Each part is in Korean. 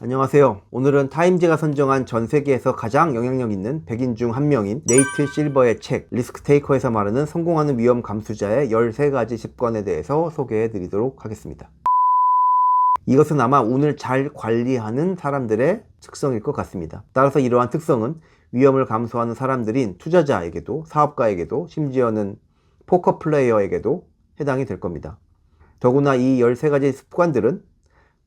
안녕하세요. 오늘은 타임즈가 선정한 전 세계에서 가장 영향력 있는 100인 중 한 명인 네이트 실버의 책 리스크 테이커에서 말하는 성공하는 위험 감수자의 13가지 습관에 대해서 소개해 드리도록 하겠습니다. 이것은 아마 운을 잘 관리하는 사람들의 특성일 것 같습니다. 따라서 이러한 특성은 위험을 감수하는 사람들인 투자자에게도 사업가에게도 심지어는 포커 플레이어에게도 해당이 될 겁니다. 더구나 이 13가지 습관들은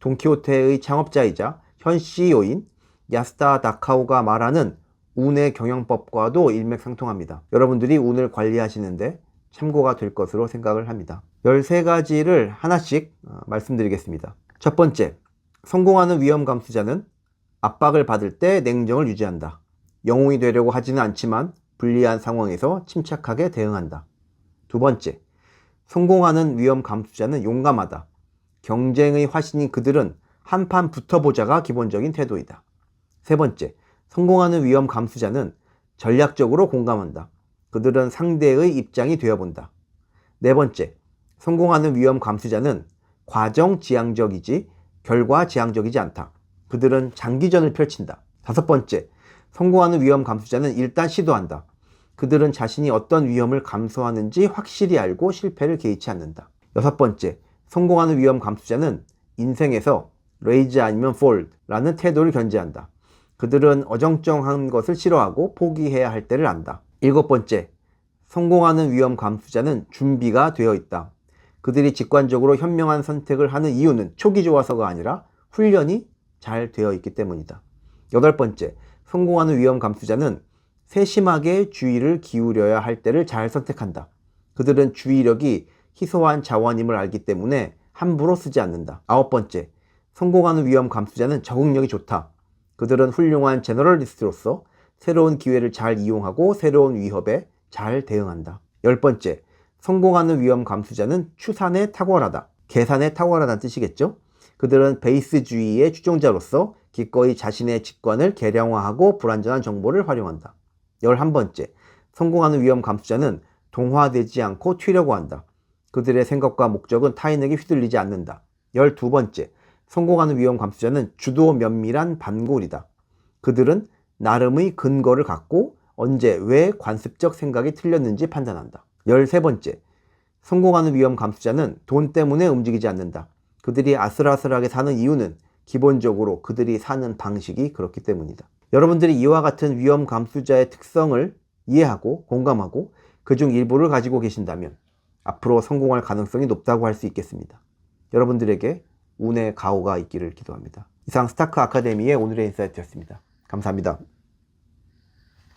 돈키호테의 창업자이자 현 CEO인 야스다 다카오가 말하는 운의 경영법과도 일맥상통합니다. 여러분들이 운을 관리하시는데 참고가 될 것으로 생각을 합니다. 13가지를 하나씩 어, 말씀드리겠습니다. 첫 번째, 성공하는 위험 감수자는 압박을 받을 때 냉정을 유지한다. 영웅이 되려고 하지는 않지만 불리한 상황에서 침착하게 대응한다. 두 번째, 성공하는 위험 감수자는 용감하다. 경쟁의 화신인 그들은 한판 붙어보자가 기본적인 태도이다. 세 번째, 성공하는 위험 감수자는 전략적으로 공감한다. 그들은 상대의 입장이 되어본다. 네 번째, 성공하는 위험 감수자는 과정 지향적이지 결과 지향적이지 않다. 그들은 장기전을 펼친다. 다섯 번째, 성공하는 위험 감수자는 일단 시도한다. 그들은 자신이 어떤 위험을 감수하는지 확실히 알고 실패를 개의치 않는다. 여섯 번째, 성공하는 위험 감수자는 인생에서 레이즈 아니면 폴드라는 태도를 견지한다. 그들은 어정쩡한 것을 싫어하고 포기해야 할 때를 안다. 일곱 번째, 성공하는 위험 감수자는 준비가 되어 있다. 그들이 직관적으로 현명한 선택을 하는 이유는 촉이 좋아서가 아니라 훈련이 잘 되어 있기 때문이다. 여덟 번째, 성공하는 위험 감수자는 세심하게 주의를 기울여야 할 때를 잘 선택한다. 그들은 주의력이 희소한 자원임을 알기 때문에 함부로 쓰지 않는다. 아홉 번째, 성공하는 위험 감수자는 적응력이 좋다. 그들은 훌륭한 제너럴리스트로서 새로운 기회를 잘 이용하고 새로운 위협에 잘 대응한다. 열 번째, 성공하는 위험 감수자는 추산에 탁월하다. 계산에 탁월하다는 뜻이겠죠? 그들은 베이스주의의 추종자로서 기꺼이 자신의 직관을 개량화하고 불완전한 정보를 활용한다. 열한 번째, 성공하는 위험 감수자는 동화되지 않고 튀려고 한다. 그들의 생각과 목적은 타인에게 휘둘리지 않는다. 열두 번째, 성공하는 위험 감수자는 주도 면밀한 반골이다. 그들은 나름의 근거를 갖고 언제 왜 관습적 생각이 틀렸는지 판단한다. 열세 번째, 성공하는 위험 감수자는 돈 때문에 움직이지 않는다. 그들이 아슬아슬하게 사는 이유는 기본적으로 그들이 사는 방식이 그렇기 때문이다. 여러분들이 이와 같은 위험 감수자의 특성을 이해하고 공감하고 그중 일부를 가지고 계신다면 앞으로 성공할 가능성이 높다고 할 수 있겠습니다. 여러분들에게 운의 가호가 있기를 기도합니다. 이상 스타크 아카데미의 오늘의 인사이트였습니다. 감사합니다.